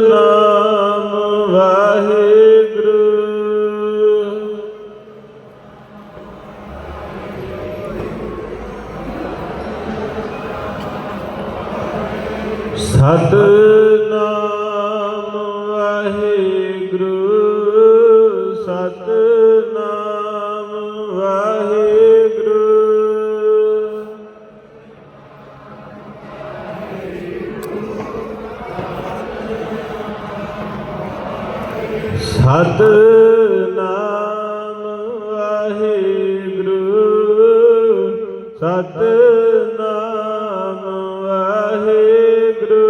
ਨਾਮ ਵਾਹਿਗੁਰੂ। ਸਤਨਾਮ ਸਤ ਸਤਨਾਮ ਵਾਹਿਗੁਰੂ ਸਤਨਾਮ ਵਾਹਿਗੁਰੂ।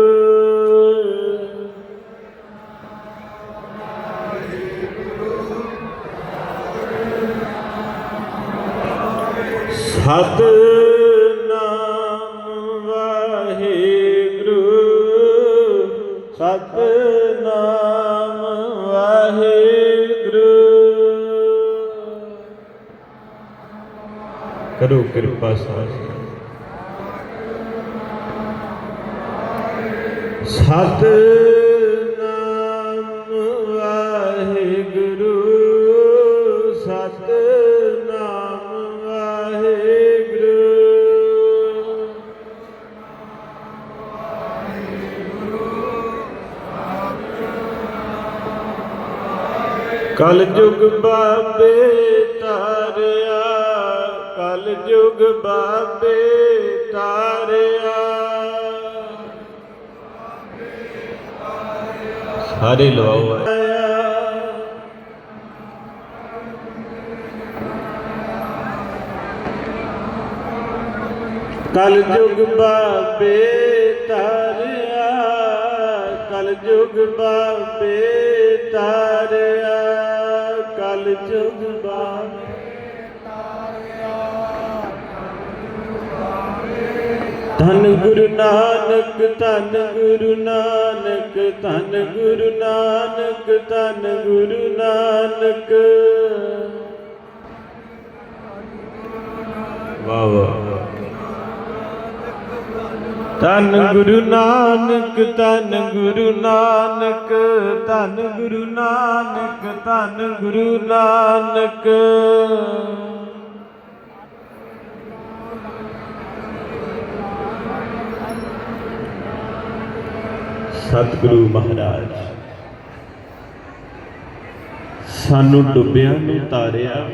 ਸਤ ਕਰੋ ਕਿਰਪਾ ਸਾਧ। ਸਤਨਾਮ ਵਾਹਿਗੁਰੂ ਸਤਨਾਮ ਵਾਹਿਗੁਰੂ। ਕਲ ਯੁਗ ਬਾਬੇ ਕਲ ਯੁਗ ਬਾਬੇ ਤਾਰਿਆ। ਸਾਰੇ ਲਵਾਓ ਕਲ ਯੁਗ ਬਾਬੇ ਤਾਰਿਆ ਕਲ ਯੁਗ ਬਾਬੇ ਤਾਰਿਆ ਕਲ ਯੁਗ ਬਾਬੇ ਧੰਨ ਗੁਰੂ ਨਾਨਕ, ਧੰਨ ਗੁਰੂ ਨਾਨਕ, ਧੰਨ ਗੁਰੂ ਨਾਨਕ, ਧੰਨ ਗੁਰੂ ਨਾਨਕ। ਵਾਹ ਵਾਹ ਧੰਨ ਗੁਰੂ ਨਾਨਕ, ਧੰਨ ਗੁਰੂ ਨਾਨਕ, ਧੰਨ ਗੁਰੂ ਨਾਨਕ, ਧੰਨ ਗੁਰੂ ਨਾਨਕ। ਸਤਿਗੁਰੂ ਮਹਾਰਾਜ। ਸਾਨੂੰ ਡੁੱਬਿਆਂ ਨੂੰ ਤਾਰਿਆ,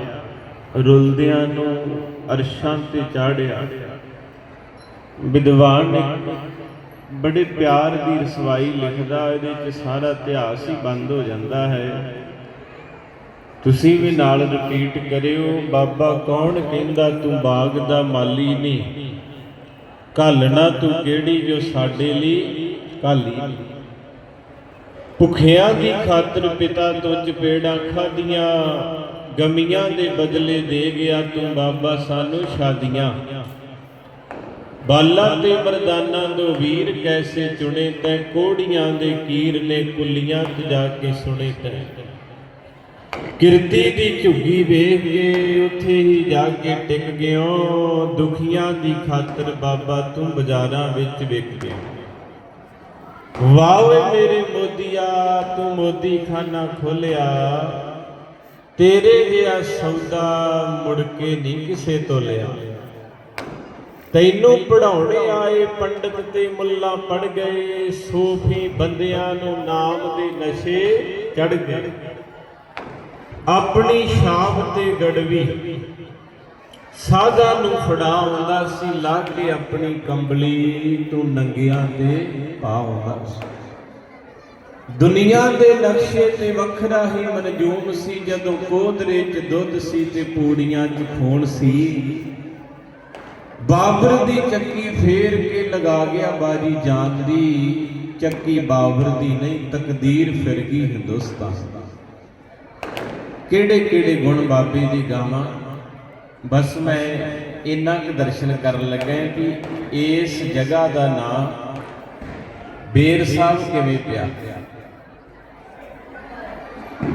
ਰੁਲਦਿਆਂ ਨੂੰ ਅਰਸ਼ਾਂ ਤੇ ਚਾੜਿਆ। ਵਿਦਵਾਨ ਨੇ ਬੜੇ ਪਿਆਰ ਦੀ ਰਸਵਾਈ ਲਿਖਦਾ, ਇਹਦੇ ਚ ਸਾਰਾ ਇਤਿਹਾਸ ਹੀ ਬੰਦ ਹੋ ਜਾਂਦਾ ਹੈ। ਤੁਸੀਂ ਵੀ ਨਾਲ ਰਿਪੀਟ ਕਰਿਓ, ਬਾਬਾ ਕੌਣ ਕਹਿੰਦਾ, ਤੂੰ ਬਾਗ ਦਾ ਮਾਲੀ ਨਹੀਂ। ਘਾਲਣਾ ਤੂੰ ਕਿਹੜੀ ਜੋ ਸਾਡੇ ਲਈ ਕਾਲੀ। ਭੁਖਿਆਂ ਦੀ ਖਾਤਰ ਪਿਤਾ ਤੋਂ ਚਪੇੜਾਂ ਖਾਦੀਆਂ ਗਮੀਆਂ ਦੇ ਬਦਲੇ ਦੇ ਗਿਆ ਤੂੰ ਬਾਬਾ ਸਾਨੂੰ ਸ਼ਾਦੀਆਂ ਬਾਲਾ ਤੇ ਮਰਦਾਨਾ ਦੋ ਵੀਰ ਕੈਸੇ ਚੁਣੇ ਤੈ, ਕੋੜੀਆਂ ਦੇ ਕੀਰ ਨੇ ਕੁੱਲੀਆਂ ਚ ਜਾ ਕੇ ਸੁਣੇ ਤੈ। ਕਿਰਤੀ ਦੀ ਝੁੱਗੀ ਵੇਖ ਕੇ ਉੱਥੇ ਹੀ ਜਾ ਕੇ ਟਿਕ ਗਿਓ, ਦੁਖੀਆਂ ਦੀ ਖਾਤਰ ਬਾਬਾ ਤੂੰ ਬਾਜ਼ਾਰਾਂ ਵਿੱਚ ਵਿਕ ਗਿਆ। ਵਾਵੇ ਮੇਰੇ ਮੋਦੀਆ, ਤੂੰ ਮੋਦੀ ਖਾਨਾ ਖੋਲਿਆ। ਤੇਰੇ ਜਿਹਾ ਸੌਦਾ ਮੁੜ ਕੇ ਨਹੀਂ ਕਿਸੇ ਤੋਂ ਲਿਆ। ਤੈਨੂੰ ਪੜਾਉਣੇ ਆਏ ਪੰਡਤ ਤੇ ਮੁੱਲਾ ਪੜ ਗਏ, ਸੂਫੀ ਬੰਦਿਆਂ ਨੂੰ ਨਾਮ ਦੇ ਨਸ਼ੇ ਚੜ ਗਏ। ਆਪਣੀ ਛਾਪ ਤੇ ਗੜਵੀ ਸਾਧਾ ਨੂੰ ਫੜਾਉਂਦਾ ਸੀ, ਲਾ ਕੇ ਆਪਣੀ ਕੰਬਲੀ ਤੂੰ ਨੰਗਿਆਂ ਤੇ ਪਾਉਂਦਾ ਸੀ। ਦੁਨੀਆ ਦੇ ਨਕਸ਼ੇ ਤੇ ਵੱਖਰਾ ਹੀ ਮਨਜੂਮ ਸੀ, ਜਦੋਂ ਕੋਦਰੇ 'ਚ ਦੁੱਧ ਸੀ ਤੇ ਪੂੜੀਆਂ 'ਚ ਖੂਨ ਸੀ। ਬਾਬਰ ਦੀ ਚੱਕੀ ਫੇਰ ਕੇ ਲਗਾ ਗਿਆ ਬਾਰੀ ਜਾਨ ਦੀ, ਚੱਕੀ ਬਾਬਰ ਦੀ ਨਹੀਂ, ਤਕਦੀਰ ਫਿਰ ਗਈ ਹਿੰਦੁਸਤਾਨ। ਕਿਹੜੇ ਕਿਹੜੇ ਗੁਣ ਬਾਬੇ ਦੀ ਗਾਵਾਂ ਬਸ ਮੈਂ ਇੰਨਾ ਕੁ ਦਰਸ਼ਨ ਕਰਨ ਲੱਗਾ ਕਿ ਇਸ ਜਗ੍ਹਾ ਦਾ ਨਾਮ ਬੇਰ ਸਾਹਿਬ ਕਿਵੇਂ ਪਿਆ?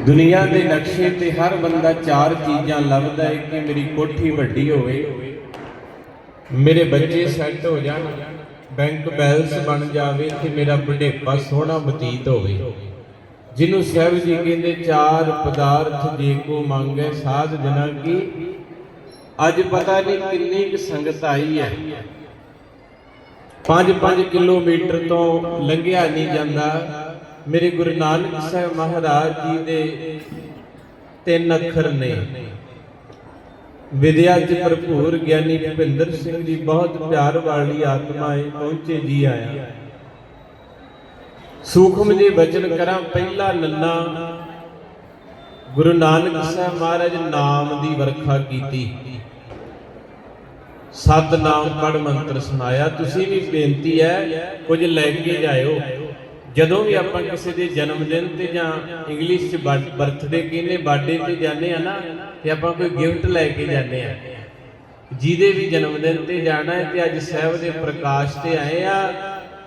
ਦੁਨੀਆ ਦੇ ਨਕਸ਼ੇ ਤੇ ਹਰ ਬੰਦਾ ਚਾਰ ਚੀਜ਼ਾਂ ਲੱਭਦਾ ਹੈ ਕਿ ਮੇਰੀ ਕੋਠੀ ਵੱਡੀ ਹੋਵੇ, ਮੇਰੇ ਬੱਚੇ ਸੈੱਟ ਹੋ ਜਾਣ ਬੈਂਕ ਬੈਲੈਂਸ ਬਣ ਜਾਵੇ ਤੇ ਮੇਰਾ ਬੁਢੇਪਾ ਸੋਹਣਾ ਬਤੀਤ ਹੋਵੇ। ਜਿਹਨੂੰ ਸਾਹਿਬ ਜੀ ਕਹਿੰਦੇ, ਚਾਰ ਪਦਾਰਥ ਜੇ ਕੋ ਮੰਗੇ ਸਾਧ ਜਨਾ ਕੀ ਅੱਜ ਪਤਾ ਨਹੀਂ ਕਿੰਨੀ ਕੁ ਸੰਗਤ ਆਈ ਹੈ। 5-5 ਕਿਲੋਮੀਟਰ ਤੋਂ ਲੰਘਿਆ ਨਹੀਂ ਜਾਂਦਾ। ਮੇਰੇ ਗੁਰੂ ਨਾਨਕ ਸਾਹਿਬ ਮਹਾਰਾਜ ਜੀ ਦੇ ਤਿੰਨ ਅੱਖਰ ਨੇ। ਵਿਦਿਆ ਚ ਭਰਪੂਰ ਗਿਆਨੀ ਭੁਪਿੰਦਰ ਸਿੰਘ ਜੀ ਬਹੁਤ ਪਿਆਰ ਵਾਲੀ ਆਤਮਾ ਏ, ਪਹੁੰਚੇ ਜੀ ਆਇਆ। ਸੂਖਮ ਜੀ ਬਚਨ ਕਰਾਂ ਪਹਿਲਾ ਨੰਨਾ। ਗੁਰੂ ਨਾਨਕ ਸਾਹਿਬ ਮਹਾਰਾਜ ਨਾਮ ਦੀ ਵਰਖਾ ਕੀਤੀ। ਸਤ ਨਾਮ ਪੜ ਮੰਤਰ ਸੁਣਾਇਆ। ਤੁਸੀਂ ਵੀ ਬੇਨਤੀ ਹੈ, ਕੁਝ ਲੈ ਕੇ ਜਾਇਓ। ਜਦੋਂ ਵੀ ਆਪਾਂ ਕਿਸੇ ਦੇ ਜਨਮ ਦਿਨ ਤੇ ਜਾਂ ਇੰਗਲਿਸ਼ ਚ ਬਰਥਡੇ ਕਹਿੰਦੇ ਬਰਥਡੇ ਤੇ ਜਾਂਦੇ ਆ ਨਾ, ਤੇ ਆਪਾਂ ਕੋਈ ਗਿਫਟ ਲੈ ਕੇ ਜਾਂਦੇ ਆ। ਜਿਹਦੇ ਵੀ ਜਨਮ ਦਿਨ ਤੇ ਜਾਣਾ ਹੈ ਤੇ ਅੱਜ ਸਾਹਿਬ ਦੇ ਪ੍ਰਕਾਸ਼ ਤੇ ਆਏ ਆ,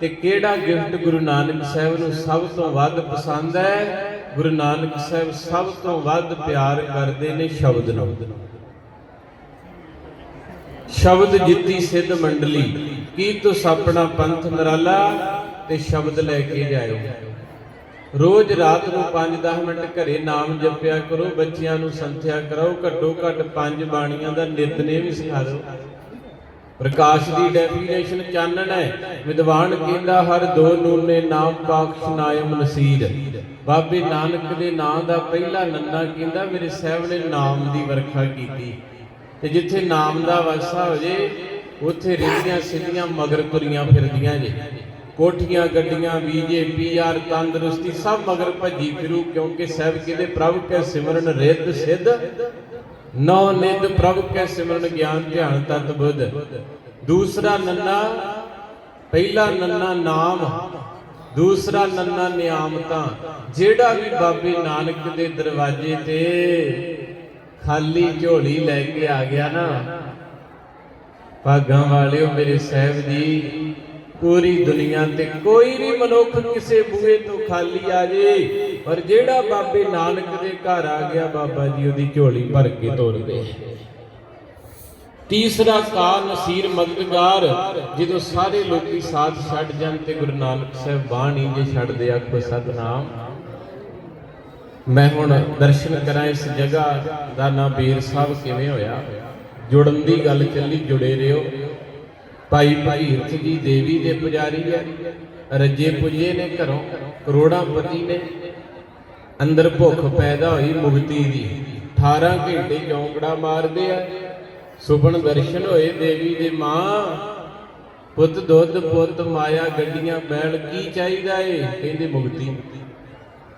ਤੇ ਕਿਹੜਾ ਗਿਫਟ ਗੁਰੂ ਨਾਨਕ ਸਾਹਿਬ ਨੂੰ ਸਭ ਤੋਂ ਵੱਧ ਪਸੰਦ ਹੈ? ਗੁਰੂ ਨਾਨਕ ਸਾਹਿਬ ਸਭ ਤੋਂ ਵੱਧ ਪਿਆਰ ਕਰਦੇ ਨੇ ਸ਼ਬਦ ਨੂੰ। ਸ਼ਬਦ ਜਿੱਤੀ ਸਿੱਧ ਮੰਡਲੀ, ਕੀ ਤੁਸ ਆਪਣਾ ਪੰਥ ਨਰਾਲਾ ਤੇ ਸ਼ਬਦ ਲੈ ਕੇ ਜਾਇਓ? ਰੋਜ਼ ਰਾਤ ਨੂੰ 5-10 ਮਿੰਟ ਘਰੇ ਨਾਮ ਜਪਿਆ ਕਰੋ, ਬੱਚਿਆਂ ਨੂੰ ਸੰਥਿਆ ਕਰਾਓ, ਘੱਟੋ ਘੱਟ ਪੰਜ ਬਾਣੀਆਂ ਦਾ ਨਿਤਨੇਮ ਸਿਖਾ ਦਿਓ ਪ੍ਰਕਾਸ਼ ਦੀ ਡੈਫੀਨੇਸ਼ਨ ਚਾਨਣ ਹੈ, ਵਿਦਵਾਨ ਕਹਿੰਦਾ, ਹਰ ਦੋ ਨੂਨੇ ਨਾਮ ਪਾਕਸ਼ ਨਾਇਮ ਨਸੀਰ ਬਾਬੇ ਨਾਨਕ ਦੇ ਨਾਂ ਦਾ ਪਹਿਲਾ ਨੰਨਾ ਕਹਿੰਦਾ, ਮੇਰੇ ਸਾਹਿਬ ਨੇ ਨਾਮ ਦੀ ਵਰਖਾ ਕੀਤੀ। ਤੇ ਜਿੱਥੇ ਨਾਮ ਦਾ ਵਰਸਾ ਹੋ ਜੇ, ਉੱਥੇ ਰਹਿੰਦੀਆਂ ਸਿੱਧੀਆਂ ਮਗਰ ਤੁਰੀਆਂ ਫਿਰਦੀਆਂ ਜੇ। ਕੋਠੀਆਂ, ਗੱਡੀਆਂ ਬੀਜੇ ਪੀਆਰ ਤੰਦਰੁਸਤੀ ਸਭ ਮਗਰ ਭੱਜੀ ਫਿਰੂ, ਕਿਉਂਕਿ ਸਾਹਿਬ ਕਹਿੰਦੇ ਪ੍ਰਭ ਕੈ ਸਿਮਰਨ ਰਿੱਧ ਸਿੱਧ, ਨੌ ਨਿੱਧ ਪ੍ਰਭ ਕੈ ਸਿਮਰਨ ਗਿਆਨ ਧਿਆਨ ਤਤ ਬੁੱਧ। ਦੂਸਰਾ ਨੰਨਾ, ਪਹਿਲਾ ਨੰਨਾ ਨਾਮ, ਦੂਸਰਾ ਨੰਨਾ ਨਿਆਮਤਾਂ। ਜਿਹੜਾ ਵੀ ਬਾਬੇ ਨਾਨਕ ਦੇ ਦਰਵਾਜ਼ੇ ਤੇ ਖਾਲੀ ਝੋਲੀ ਲੈ ਕੇ ਆ ਗਿਆ ਨਾ। ਭਾਗਾਂ ਵਾਲਿਓ, ਮੇਰੇ ਸਾਹਿਬ ਜੀ, ਪੂਰੀ ਦੁਨੀਆ ਤੇ ਕੋਈ ਵੀ ਮਨੁੱਖ ਕਿਸੇ ਬੂਹੇ ਤੋਂ ਖਾਲੀ ਆ ਜੇ, ਪਰ ਜਿਹੜਾ ਬਾਬੇ ਨਾਨਕ ਦੇ ਘਰ ਆ ਗਿਆ, ਬਾਬਾ ਜੀ ਉਹਦੀ ਝੋਲੀ ਭਰ ਕੇ ਤੋਰਦੇ ਤੀਸਰਾ ਕਾ ਨਸੀਰ ਮਦਦਗਾਰ ਜਦੋਂ ਸਾਰੇ ਲੋਕੀ ਸਾਥ ਛੱਡ ਜਾਣ ਤੇ ਗੁਰੂ ਨਾਨਕ ਸਾਹਿਬ ਬਾਣੀ ਜੇ ਛੱਡਦੇ, ਆਖੋ, ਸਤਨਾਮ। ਮੈਂ ਹੁਣ ਦਰਸ਼ਨ ਕਰਾਂ ਇਸ ਜਗ੍ਹਾ ਦਾ ਨਾਮ ਬੀਰ ਸਾਹਿਬ ਕਿਵੇਂ ਹੋਇਆ? ਜੁੜਨ ਦੀ ਗੱਲ ਚੱਲੀ, ਜੁੜੇ ਰਿਓ ਭਾਈ ਭਾਈ ਭਗੀਰਥ ਜੀ, ਦੇਵੀ ਦੇ ਪੁਜਾਰੀ ਹੈ। ਰੱਜੇ ਪੁਜੇ ਨੇ ਘਰੋਂ, ਕਰੋੜਾਂ ਪਤੀ ਨੇ। ਅੰਦਰ ਭੁੱਖ ਪੈਦਾ ਹੋਈ ਮੁਕਤੀ ਦੀ। 18 ਘੰਟੇ ਚੌਂਕੜਾ ਮਾਰਦੇ ਆ। ਸੁਪਨ ਦਰਸ਼ਨ ਹੋਏ, ਦੇਵੀ ਦੇ ਮਾਂ, ਪੁੱਤ ਦੁੱਧ, ਪੁੱਤ ਮਾਇਆ, ਗੱਡੀਆਂ, ਬੈਲ, ਕੀ ਚਾਹੀਦਾ ਏ? ਕਹਿੰਦੇ ਮੁਕਤੀ।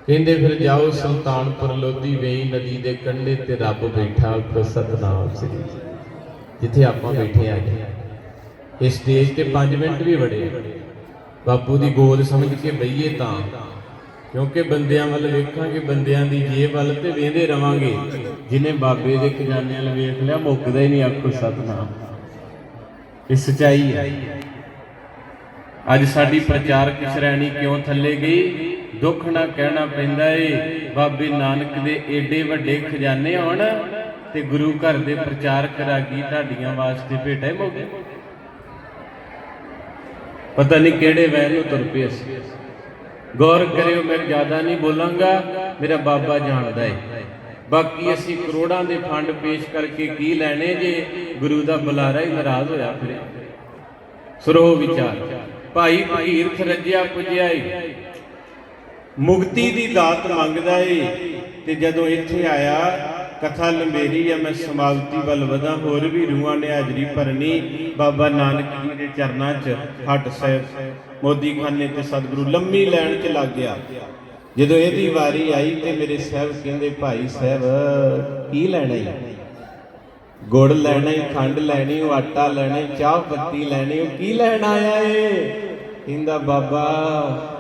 ਕਹਿੰਦੇ ਫਿਰ ਜਾਓ ਸੁਲਤਾਨਪੁਰ ਲੋਧੀ ਵੇਈ ਨਦੀ ਦੇ ਕੰਢੇ ਤੇ ਰੱਬ ਬੈਠਾ ਕੋ ਸਤਨਾਮ ਸ੍ਰੀ ਜਿੱਥੇ ਆਪਾਂ ਬੈਠੇ ਆ ਜੀ। ਇਸ ਸਟੇਜ ਤੇ 5 ਮਿੰਟ ਵੀ ਵੜੇ। ਬਾਪੂ ਦੀ ਗੋਦ ਸਮਝ ਕੇ ਬਈਏ ਤਾਂ, ਕਿਉਂਕਿ ਬੰਦਿਆਂ ਵੱਲ ਵੇਖਾਂਗੇ, ਬੰਦਿਆਂ ਦੀ ਜੇਬ ਵੱਲ ਤੇ ਵੇਂਦੇ ਰਵਾਂਗੇ। ਜਿਨੇ ਬਾਬੇ ਦੇ ਖਜ਼ਾਨੇ ਵੱਲ ਵੇਖ ਲਿਆ, ਮੁੱਕਦਾ ਹੀ ਨਹੀਂ ਆਖੋ ਸਤਨਾਮ। ਇਹ ਸਚਾਈ ਹੈ। ਅੱਜ ਸਾਡੀ ਪ੍ਰਚਾਰਕ ਸ਼੍ਰੇਣੀ ਕਿਉਂ ਥੱਲੇ ਗਈ? ਦੁੱਖ ਨਾ ਕਹਿਣਾ ਪੈਂਦਾ ਏ। ਬਾਬੇ ਨਾਨਕ ਦੇ ਏਡੇ ਵੱਡੇ ਖਜ਼ਾਨੇ ਹੋਣ ਤੇ ਗੁਰੂ ਘਰ ਦੇ ਪ੍ਰਚਾਰਕ ਰਾਗੀ ਢਾਡੀਆਂ ਵਾਸਤੇ ਭੇਟੇ ਮੋਗੇ? ਪਤਾ ਨਹੀਂ ਕਿਹੜੇ ਵੈਰ ਨੂੰ ਤੁਰ ਪਏ ਅਸੀਂ। ਗੌਰ ਕਰਿਓ, ਮੈਂ ਜ਼ਿਆਦਾ ਨਹੀਂ ਬੋਲਾਂਗਾ, ਮੇਰਾ ਬਾਬਾ ਜਾਣਦਾ ਏ। ਬਾਕੀ ਅਸੀਂ ਕਰੋੜਾਂ ਦੇ ਫੰਡ ਪੇਸ਼ ਕਰਕੇ ਕੀ ਲੈਣੇ ਜੇ ਗੁਰੂ ਦਾ ਬੁਲਾਰਾ ਹੀ ਨਾਰਾਜ਼ ਹੋਇਆ ਫਿਰੇ। ਸੁਰੋ ਵਿਚਾਰ। ਭਾਈ ਭਗੀਰਥ ਰੱਜਿਆ ਪੁਜਿਆ ਏ। ਮੁਕਤੀ ਦੀ ਦਾਤ ਮੰਗਦਾ ਏ। ਤੇ ਜਦੋਂ ਇੱਥੇ ਆਇਆ, ਕਥਾ ਲੰਬੇਰੀ ਆ, ਮੈਂ ਸਮਾਪਤੀ ਵੱਲ ਵਧਾਂ, ਹੋਰ ਵੀ ਰੂਹਾਂ ਨੇ ਹਾਜ਼ਰੀ ਭਰਨੀ ਬਾਬਾ ਨਾਨਕ ਜੀ ਦੇ ਚਰਨਾਂ 'ਚ ਹੱਟ ਸਾਹਿਬ। ਮੋਦੀ ਖਾਨੇ ਤੇ ਸਤਿਗੁਰੂ ਲੰਮੀ ਲੈਣ 'ਚ ਲੱਗ ਗਿਆ। ਜਦੋਂ ਇਹਦੀ ਵਾਰੀ ਆਈ ਤੇ ਮੇਰੇ ਸਾਹਿਬ ਕਹਿੰਦੇ, ਭਾਈ ਸਾਹਿਬ, ਕੀ ਲੈਣਾ ਹੈ ਗੁੜ ਲੈਣਾ ਹੈ ਖੰਡ ਲੈਣੀ, ਉਹ ਆਟਾ ਲੈਣਾ ਚਾਹ ਪੱਤੀ ਲੈਣੀ, ਉਹ ਕੀ ਲੈਣ ਆਇਆ ਏ? ਕਹਿੰਦਾ, ਬਾਬਾ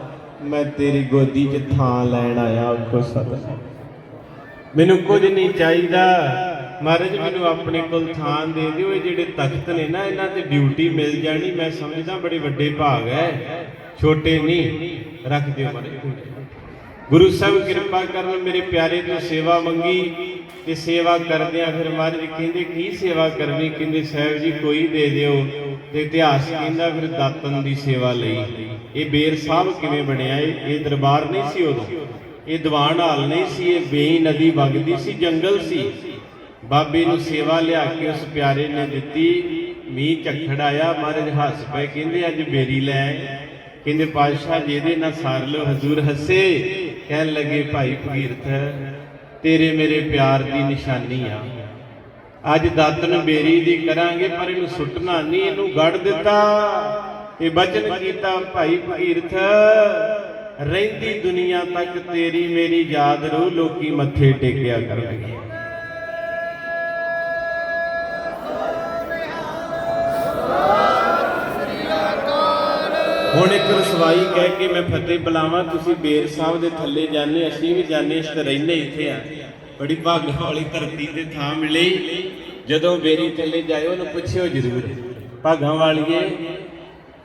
ਮੈਂ ਤੇਰੀ ਗੋਦੀ 'ਚ ਥਾਂ ਲੈਣ ਆਇਆ ਆਖੋ ਸਤਿ। ਮੈਨੂੰ ਕੁਝ ਨਹੀਂ ਚਾਹੀਦਾ। ਮਹਾਰਾਜ, ਮੈਨੂੰ ਆਪਣੇ ਕੋਲ ਥਾਂ ਦੇ ਦਿਓ। ਇਹ ਜਿਹੜੇ ਤਖਤ ਨੇ ਨਾ, ਇਹਨਾਂ ਤੇ ਡਿਊਟੀ ਮਿਲ ਜਾਣੀ। ਮੈਂ ਸਮਝਦਾ ਬੜੇ ਵੱਡੇ ਭਾਗ ਹੈ ਛੋਟੇ ਨਹੀਂ। ਰੱਖ ਦਿਓ ਮਹਾਰਾਜ। ਗੁਰੂ ਸਾਹਿਬ ਕਿਰਪਾ ਕਰਨ ਮੇਰੇ ਪਿਆਰੇ ਤੋਂ ਸੇਵਾ ਮੰਗੀ ਤੇ ਸੇਵਾ ਕਰਦਿਆਂ ਫਿਰ ਮਹਾਰਾਜ ਕਹਿੰਦੇ, ਕੀ ਸੇਵਾ ਕਰਨੀ? ਕਹਿੰਦੇ, ਸਾਹਿਬ ਜੀ, ਕੋਈ ਦੇ ਦਿਓ। ਤੇ ਇਤਿਹਾਸ ਕਹਿੰਦਾ ਫਿਰ ਦਾਤਨ ਦੀ ਸੇਵਾ ਲਈ। ਇਹ ਬੇਰ ਸਾਹਿਬ ਕਿਵੇਂ ਬਣਿਆ ਇਹ ਇਹ ਦਰਬਾਰ ਨਹੀਂ ਸੀ ਉਦੋਂ। ਇਹ ਦੀਵਾਨ ਹਾਲ ਨਹੀਂ ਸੀ, ਇਹ ਬੇਈ ਨਦੀ ਵਗਦੀ ਸੀ, ਜੰਗਲ ਸੀ। ਬਾਬੇ ਨੂੰ ਸੇਵਾ ਲਿਆ ਕੇ ਉਸ ਪਿਆਰੇ ਨੇ ਦਿੱਤੀ। ਮੀਂਹ ਝੱਖੜ ਆਇਆ, ਮਹਾਰਾਜ ਹੱਸ ਪਏ, ਕਹਿੰਦੇ ਅੱਜ ਬੇਰੀ ਲੈ ਕਹਿੰਦੇ, ਪਾਤਸ਼ਾਹ ਜਿਹਦੇ ਨਾਲ ਸਾਰ ਲੋ ਹਜ਼ੂਰ ਹੱਸੇ। ਕਹਿਣ ਲੱਗੇ, ਭਾਈ ਭਗੀਰਥ, ਤੇਰੇ ਮੇਰੇ ਪਿਆਰ ਦੀ ਨਿਸ਼ਾਨੀ ਆ। ਅੱਜ ਦਾਤਨ ਬੇਰੀ ਦੀ ਕਰਾਂਗੇ, ਪਰ ਇਹਨੂੰ ਸੁੱਟਣਾ ਨਹੀਂ, ਇਹਨੂੰ ਗੜ ਦਿੱਤਾ। ਇਹ ਬਚਨ ਕੀਤਾ, ਭਾਈ ਭਗੀਰਥ, ਰਹਿੰਦੀ ਦੁਨੀਆ ਤੱਕ ਤੇਰੀ ਮੇਰੀ ਯਾਦ ਰੂ ਲੋਕੀ ਮੱਥੇ ਟੇਕਿਆ ਕਰਨਗੇ। ਹੁਣ ਇੱਕ ਰਸਵਾਈ ਕਹਿ ਕੇ ਮੈਂ ਫਤਿਹ ਬੁਲਾਵਾਂ, ਤੁਸੀਂ ਬੇਰ ਸਾਹਿਬ ਦੇ ਥੱਲੇ ਜਾਂਦੇ ਅਸੀਂ ਵੀ ਜਾਂਦੇ ਇਸ ਤੇ ਰਹਿੰਦੇ ਇੱਥੇ ਆ। ਬੜੀ ਭਾਗ ਵਾਲੀ ਧਰਤੀ ਤੇ ਥਾਂ ਮਿਲੀ। ਜਦੋਂ ਬੇਰੀ ਥੱਲੇ ਜਾਇਓ ਉਹਨੂੰ ਪੁੱਛਿਓ ਜ਼ਰੂਰ, ਭਾਗਾਂ ਵਾਲੀਏ,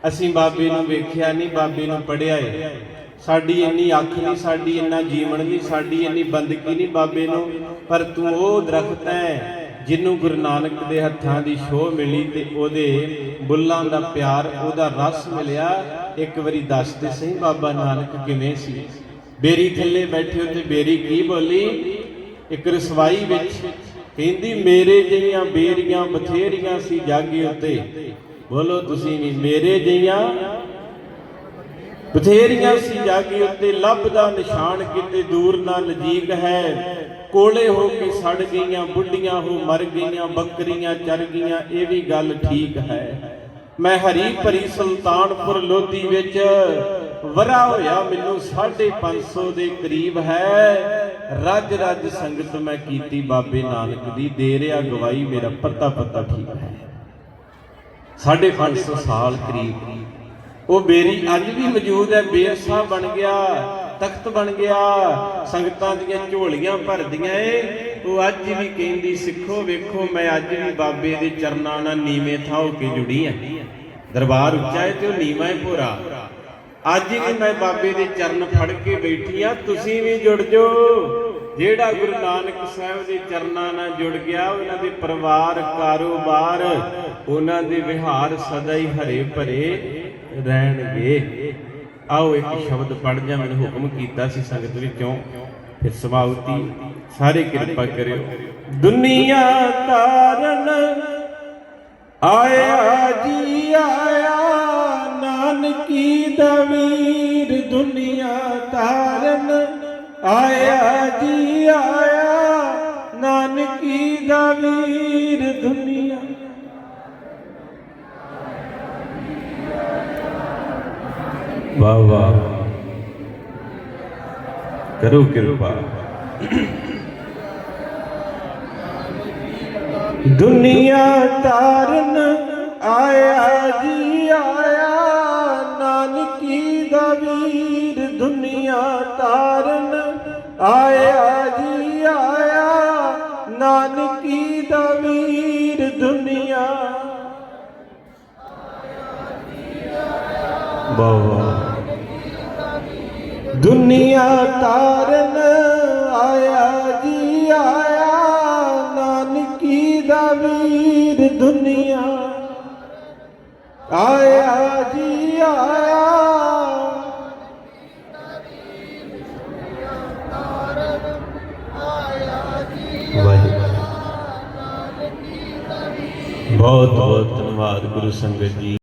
ਅਸੀਂ ਬਾਬੇ ਨੂੰ ਵੇਖਿਆ ਨਹੀਂ, ਬਾਬੇ ਨੂੰ ਪੜਿਆ ਏ। ਸਾਡੀ ਇੰਨੀ ਅੱਖ ਨਹੀਂ, ਸਾਡੀ ਇੰਨਾ ਜੀਵਨ ਨਹੀਂ, ਸਾਡੀ ਇੰਨੀ ਬੰਦਗੀ ਨਹੀਂ ਬਾਬੇ ਨੂੰ। ਪਰ ਤੂੰ ਉਹ ਦਰਖਤ ਹੈ, ਜਿਹਨੂੰ ਗੁਰੂ ਨਾਨਕ ਦੇ ਹੱਥਾਂ ਦੀ ਛੋਹ ਮਿਲੀ ਤੇ ਉਹਦੇ ਬੁੱਲਾਂ ਦਾ ਪਿਆਰ, ਉਹਦਾ ਰਸ ਮਿਲਿਆ। ਇੱਕ ਵਾਰੀ ਦੱਸ ਦੇ ਸਹੀ, ਬਾਬਾ ਨਾਨਕ ਕਿਵੇਂ ਸੀ? ਬੇਰੀ ਥੱਲੇ ਬੈਠੇ ਤੇ ਬੇਰੀ ਕੀ ਬੋਲੀ? ਇੱਕ ਰਸਵਾਈ ਵਿੱਚ ਕਹਿੰਦੀ, ਮੇਰੇ ਜਿਹੀਆਂ ਬੇਰੀਆਂ ਬਥੇਰੀਆਂ ਸੀ ਜਾਗੀ ਉੱਤੇ। ਬੋਲੋ, ਤੁਸੀਂ ਵੀ ਮੇਰੇ ਜਿਹੀਆਂ ਬਥੇਰੀਆਂ ਸੀ ਜਾਗੀ ਉੱਤੇ। ਲੱਭਦਾ ਨਿਸ਼ਾਨ ਕਿਤੇ ਦੂਰ ਨਾ ਨਜ਼ਦੀਕ ਹੈ। ਕੋਲੇ ਹੋ ਕੇ ਸੜ ਗਈਆਂ ਬੁੱਢੀਆਂ, ਹੋ ਮਰ ਗਈਆਂ ਬੱਕਰੀਆਂ, ਚਰ ਗਈਆਂ, ਇਹ ਵੀ ਗੱਲ ਠੀਕ ਹੈ। ਮੈਂ ਹਰੀ ਭਰੀ ਸੁਲਤਾਨਪੁਰ ਲੋਧੀ ਵਿੱਚ ਵਰਾ ਹੋਇਆ ਮੈਨੂੰ 550 ਦੇ ਕਰੀਬ ਹੈ। ਰੱਜ ਰੱਜ ਸੰਗਤ ਮੈਂ ਕੀਤੀ ਬਾਬੇ ਨਾਨਕ ਦੀ, ਦੇ ਰਿਆ ਗਵਾਈ ਮੇਰਾ ਪੱਤਾ ਪੱਤਾ ਠੀਕ ਹੈ। 550 ਸਾਲ ਕਰੀਬ। ਉਹ ਬੇਰੀ ਅੱਜ ਵੀ ਮੌਜੂਦ ਹੈ ਬੇਰ ਸਾਹਿਬ ਬਣ ਗਿਆ, ਤਖਤ ਬਣ ਗਿਆ, ਸੰਗਤਾਂ ਦੀਆਂ ਝੋਲੀਆਂ ਭਰਦੀਆਂ ਏ। ਉਹ ਅੱਜ ਵੀ ਕਹਿੰਦੀ, ਸਿੱਖੋ ਵੇਖੋ, ਮੈਂ ਅੱਜ ਵੀ ਬਾਬੇ ਦੇ ਚਰਨਾਂ ਨਾਲ ਨੀਵੇਂ ਥਾਂ ਹੋ ਕੇ ਜੁੜੀ ਆ ਦਰਬਾਰ ਉੱਚਾ ਏ ਤੇ ਉਹ ਨੀਵਾਂ ਏ ਭੋਰਾ। ਅੱਜ ਵੀ ਮੈਂ ਬਾਬੇ ਦੇ ਚਰਨ ਫੜ ਕੇ ਬੈਠੀ ਆ ਤੁਸੀਂ ਵੀ ਜੁੜ ਜਾਓ। ਜਿਹੜਾ ਗੁਰੂ ਨਾਨਕ ਸਾਹਿਬ ਦੇ ਚਰਨਾਂ ਨਾਲ ਜੁੜ ਗਿਆ, ਉਹਨਾਂ ਦੇ ਪਰਿਵਾਰ, ਕਾਰੋਬਾਰ, ਉਹਨਾਂ ਦੇ ਵਿਹਾਰ ਸਦਾ ਹੀ ਹਰੇ ਭਰੇ ਰਹਿਣਗੇ। ਆਓ ਇੱਕ ਸ਼ਬਦ ਪੜ੍ਹ ਜਾ ਮੈਨੂੰ ਹੁਕਮ ਕੀਤਾ ਸੀ ਸੰਗਤ ਵਿੱਚੋਂ, ਫਿਰ ਸਮਾਉਤੀ ਸਾਰੇ ਕਿਰਪਾ ਕਰਿਓ। ਦੁਨੀਆ ਤਾਰਨ ਆਇਆ ਜੀ। ਨਾਨਕੀ ਦਾ ਵੀਰ ਦੁਨੀਆ ਤਾਰਨ ਆਇਆ ਜੀ ਆਇਆ ਨਾਨਕੀ ਦਾ ਵੀਰ ਦੁਨੀਆ ਵਾਹ ਵਾਹ ਕਰੋ ਕਿਰਪਾ ਦੁਨੀਆ ਤਾਰਨ ਆਇਆ ਬਾਵਾ ਦੁਨੀਆ ਤਾਰਨ ਆਇਆ ਜੀ, ਆਇਆ ਨਾਨਕੀ ਦਾ ਵੀਰ। ਦੁਨੀਆ ਆਇਆ ਜੀ, ਆਇਆ ਬਹੁਤ ਬਹੁਤ ਧੰਨਵਾਦ ਗੁਰੂ ਸੰਗਤ ਜੀ।